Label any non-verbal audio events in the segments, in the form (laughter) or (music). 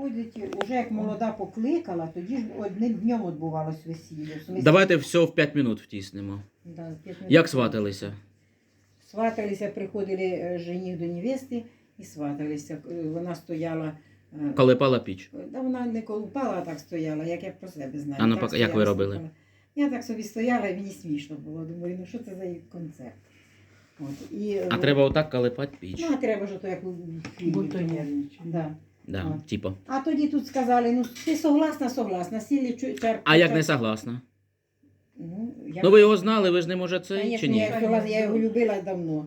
приходять, уже як молода покликала, тоді ж одним днем відбувалось весілля. В смислі, Давайте все в 5 минут втіснемо. да, п'ять минут. Як сваталися? Сваталися, приходили е, жених до невести і сваталися. Е, Вона стояла. е, піч. Та вона не колупала, а так стояла, як я про себе знаю. А ну, Так як ви робили? слухала. Я так собі стояла, і мені смішно було. Думаю, ну що це за концерт? От, і, А е, треба отак колепати піч. Ну, а треба ж то, як у фільмі. Будто Да. Да, От. типу. А тоді тут сказали, ну ти согласна, согласна, сілі чу- А як не согласна? Ну. Ну ви його знали, ви ж не може це Конечно, чи ні? я, його- я його любила давно.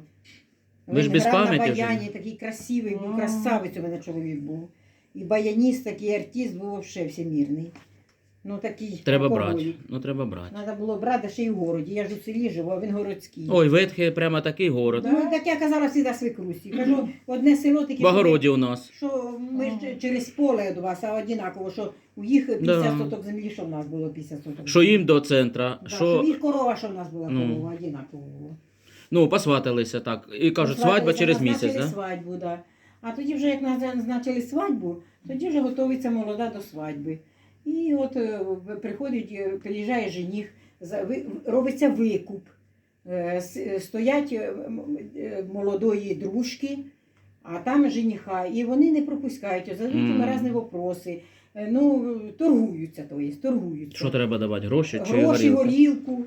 Ви ж Він без грав пам'яті на вже? баяні, такий красивий був, красавець у мене чоловік був. І баяніст, такий артист був взагалі всемірний. Ну такий. Треба брати. Ну треба брати. Треба було брати ще й в городі. Я ж у селі живу, а він городський. Ой, ветхий прямо такий город. Ну, так я казала завжди свекрусі. Кажу, одне село таке. В огороді у нас. Що ми ж через поле до вас, а однаково, що у їх 50 Да. соток землі, що в нас було 50 соток. Що їм до центра, Да, що що їх корова, що в нас була Ну. корова, однаково було. ну посваталися так. І кажуть, свадьба через місяць, да? свадьбу, да. А тоді вже як назначили свадьбу, тоді вже готується молода до свадьби. І от е, приходить, е, приїжджає жених, робиться викуп. Е, Стоять молодої дружки, а там жениха, і вони не пропускають, задають їм Мгм. різні вопроси. Ну, торгуються, то є, торгуються. Що треба давати? Гроші чи Гроші, горілку? горілку.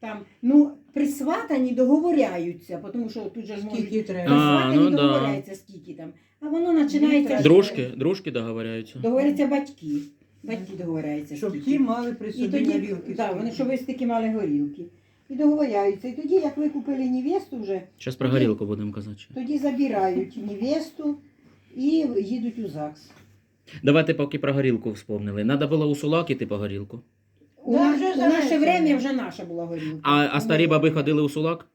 Там, ну, при сватанні договоряються, тому що тут же ж можуть Скільки треба? А, сватанні ну да. скільки там. А воно починається. Дружки, дружки договоряються. Договоряться батьки. Батьки договоряються. Щоб ті мали при І собі тоді, горілки. так, вони щоб ви стільки мали горілки. І договоряються. І тоді, як ви купили невесту вже, Зараз про горілку будемо казати. тоді забирають невесту і їдуть у ЗАГС. Давайте поки про горілку вспомнили. Надо було у Сулак іти по горілку. У, Да, на- вже у наше время вже наша була горілка. А, а старі баби ходили у Сулак?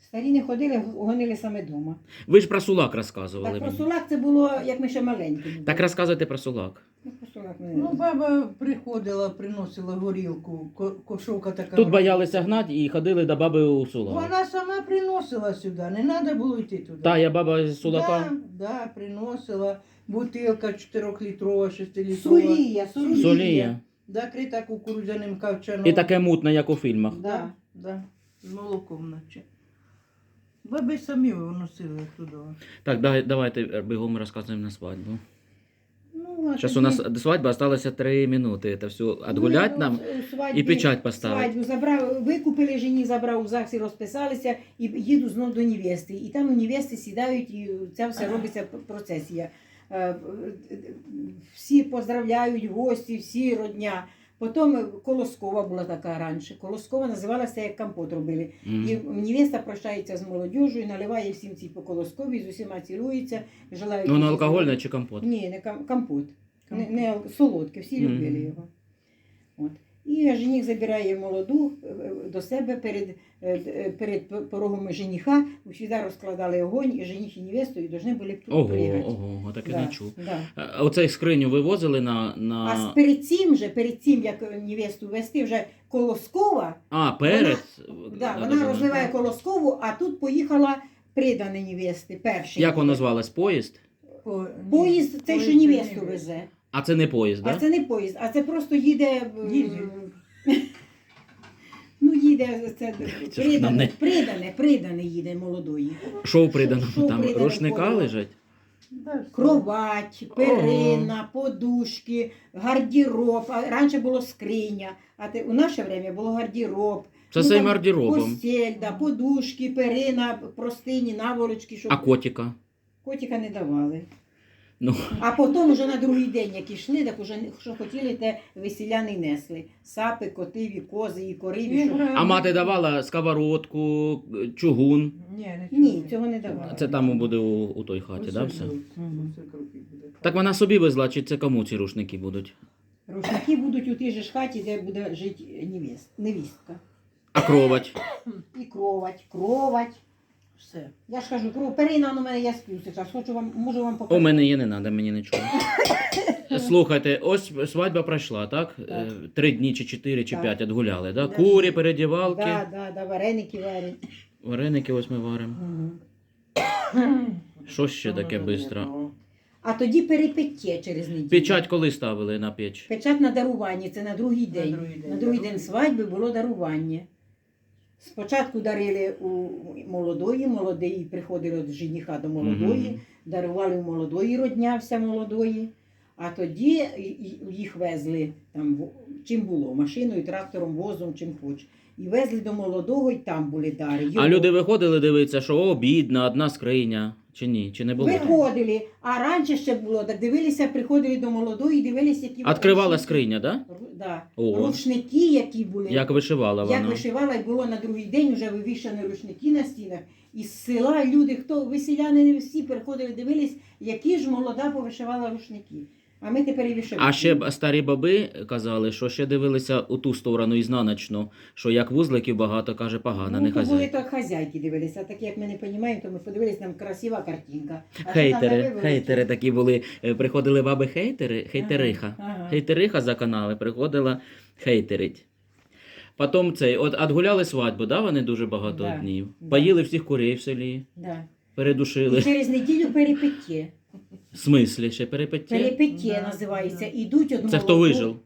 Старі не ходили, гонили саме вдома. Ви ж про Сулак розказували. Так про мені. сулак це було, як ми ще маленькі були. Так розказуйте про Сулак. Ну, баба приходила, приносила горілку, ко- кошовка така. Тут боялися гнати і ходили до баби у Сулак. Вона сама приносила сюди, не треба було йти туди. Та я баба з Сулака. Да, да, приносила. Бутилка 4-літрова, 6-літрова. Сулія, сулія. Солія. Закрита кукурудзяним кавчаном. І таке мутне, як у фільмах. Да. Да, з молоком наче. Баби самі виносили туди. Так, да- давайте бігом розказуємо на свадьбу. Зараз у нас свадьба осталося 3 минути. Це все відгулять Ну, нам і печать поставити. Свадьбу забрав, викупили жені, забрав у ЗАГСі, розписалися і їду знов до невести. І там у невести сідають, і це все робиться процесія. Всі поздравляють, гості, всі родня. Потім Колоскова була така раніше. Колоскова називалася як компот робили. Мгм. І невеста прощається з молодіжю, і наливає всім ці по колоскові, з усіма цілується, желають. Ну, усі алкогольне чи компот? Ні, не компот. Не, не ал- солодке, всі Мгм. любили його. От. І жених забирає молоду е, е, до себе перед, е, е, перед порогом жениха, усіда розкладали огонь, і жених і невесту, і повинні були п- Ого, пригати. ого, таке Да, не чув. да. А Оцей скриню вивозили на. А на... з- перед цим же, перед цим, як невесту вести, вже Колоскова, А, перед. да, Да, вона да, да. розливає Колоскову, а тут поїхала придана невести, перший. Як воно звалось? Поїзд? По- Поїзд, цей, що невесту везе. А це не поїзд, А так? Да? це не поїзд, а це просто їде. е, (laughs) Ну, їде це придане, придане, придане їде молодої. Що в приданому там? Рушника лежать? Кровать, перина, подушки, гардероб. А раніше було скриня, а те, у наше время було гардероб. Це Ну, цим гардеробом. Постель, да, подушки, перина, простині, наволочки, щоб А котика? котика не давали. Ну. А потім вже на другий день, як ішли, так уже що хотіли, те весіляни несли. Сапи, котиві, кози і кориві. Що... А мати давала сковородку, чугун. Ні, не Ні, цього не давали. Це там буде у, у той хаті, Ось да, все? Так вона собі везла, чи це кому ці рушники будуть? Рушники будуть у тій же ж хаті, де буде жити невістка. А кровать? І кровать, кровать. Все. Я ж кажу, кров, перина у мене я сплю зараз. Хочу вам, можу вам У мене є, не треба, мені нічого. (coughs) Слухайте, ось свадьба пройшла, так? Е, Три дні, чи чотири, чи Так. п'ять відгуляли, да? Да. Курі, передівалки, Да, да, да, вареники варять. вареники ось ми варимо. Угу. (coughs) Що ще таке швидко? А тоді перепиття через неділю. Печать коли ставили на печ? Печать на дарування, це на другий На день. другий день, На другий день свадьби було дарування. Спочатку дарили у молодої, молодий приходили від жениха до молодої, Мгм. дарували у молодої роднявся молодої, а тоді їх везли там чим було, машиною, трактором, возом, чим хоч. І везли до молодого, і там були дари. А люди виходили дивитися, що о, бідна, одна скриня. Чи ні? Чи не було? виходили, а раніше ще було, так дивилися, приходили до молодої, дивилися, які були. Відкривала скриня, да? Да. О. Рушники, які були. Як вишивала Як вишивала, і було на другий день вже вивішані рушники на стінах. Із села люди, хто веселяни, всі приходили, дивились, які ж молода повишивала рушники. А ми тепер і вишиваємо. А ще б старі баби казали, що ще дивилися у ту сторону ізнаночну, що як вузликів багато, каже, погана, ну, не то були то хазяйки дивилися, так як ми не розуміємо, то ми подивилися, там красива картинка. А Хейтери, хейтери такі були. Е, Приходили баби хейтери, хейтериха. Ага. Хейтериха за канали приходила хейтерить. Потім цей, от отгуляли свадьбу, да, вони дуже багато Да, днів. да. Поїли всіх курей в селі, Да. передушили. І через неділю перепиття. В смислі, ще перепиття? Перепиття Да, називається. да. Ідуть од Це хто вижив?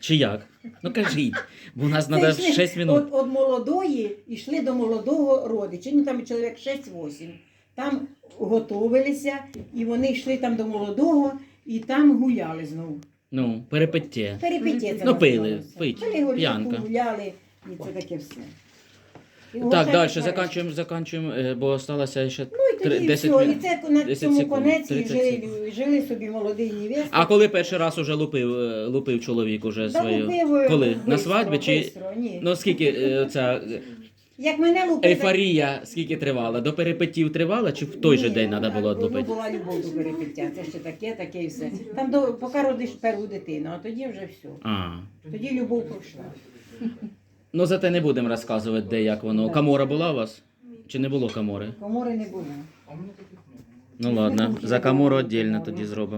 Чи як? Ну кажіть, бо у нас Це треба йшли 6 минут. От, от молодої йшли до молодого родича, ну там чоловік 6-8. Там готувалися, і вони йшли там до молодого, і там гуляли знову. Ну, перепиття. Перепиття це Ну, пили, називалося. пить, Пили горілку, п'янка. гуляли, і це таке все. І Так, далі що заканчуємо, заканчуємо, е, бо залишилося ще. Ну і тоді Три- і 10 все. І це на 10 цьому секунд, конеці 30 жили, жили собі молодий невеста. А коли перший раз уже лупив, е, лупив чоловік уже Та свою. лупив, Коли? бистро, На свадьбі чи- бистро, Ні. Ну скільки е, ця е, Як мене лупив, ейфорія, скільки тривала? До перепиттів тривала, чи в той же Ні, день треба було ну, одлупити? була любов до перепиття. Це ще таке, таке і все. Там до, поки родиш перву дитину, а тоді вже все. А. Тоді любов пройшла. Ну зате не будемо розказувати, де як воно. Камора була у вас? Чи не було камори? Комори не було. Ну ладно, за камору віддільно тоді зробимо.